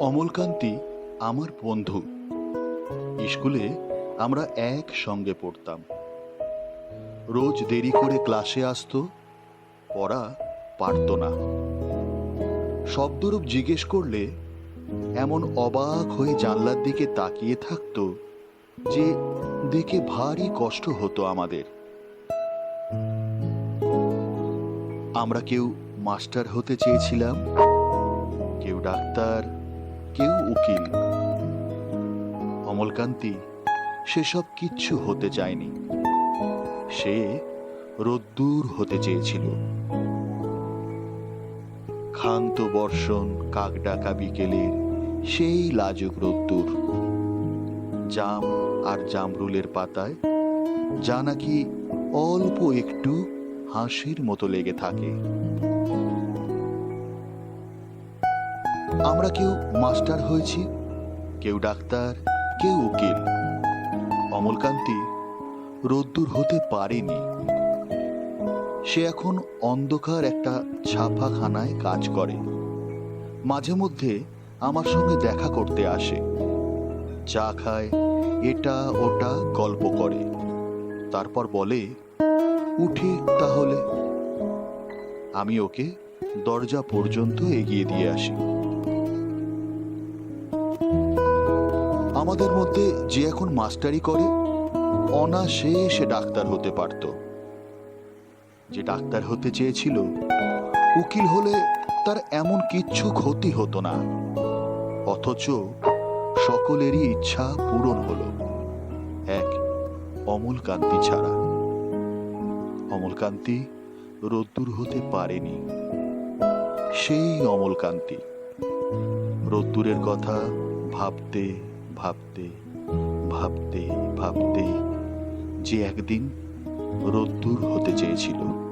অমলকান্তি, আমার বন্ধু। স্কুলে আমরা এক সঙ্গে পড়তাম। রোজ দেরি করে ক্লাসে আসতো, পড়া পারত না। শব্দরূপ জিজ্ঞেস করলে এমন অবাক হয়ে জানলার দিকে তাকিয়ে থাকতো যে দেখে ভারী কষ্ট হতো আমাদের। আমরা কেউ মাস্টার হতে চেয়েছিলাম, কেউ ডাক্তার, কেউ উকিল। অমলকান্তি, সেসব কিচ্ছু হতে চায়নি। সে রোদ্দুর হতে চেয়েছিল। ক্ষান্ত বর্ষণ, কাকডাকা বিকেলের সেই লাজুক রোদ্দুর। জাম আর জামরুলের পাতায় যা নাকি অল্প একটু হাসির মতো লেগে থাকে। আমরা কেউ মাস্টার হয়েছি, কেউ ডাক্তার, কেউ উকিল। অমলকান্তি রোদ্দুর হতে পারেনি। সে এখন অন্ধকার একটা ছাপাখানায় কাজ করে। মাঝে মধ্যে আমার সঙ্গে দেখা করতে আসে। চা খায়, এটা ওটা গল্প করে। তারপর বলে উঠি তাহলে। আমি ওকে দরজা পর্যন্ত এগিয়ে দিয়ে আসি। আমাদের মধ্যে যে এখন মাস্টারি করে, অনাশেষে ডাক্তার হতে পারত। যে ডাক্তার হতে চেয়েছিল, উকিল হলে তার এমন কিচ্ছু ক্ষতি হতো না। অথচ সকলেরই ইচ্ছা পূরণ হলো, এক অমলকান্তি ছাড়া। অমলকান্তি রোদ্দুর হতে পারেনি। সেই অমলকান্তি। রোদ্দুরের কথা ভাবতে ভাবতে ভাবতে ভাবতে যে একদিন রোদ্দুর হতে চেয়েছিল।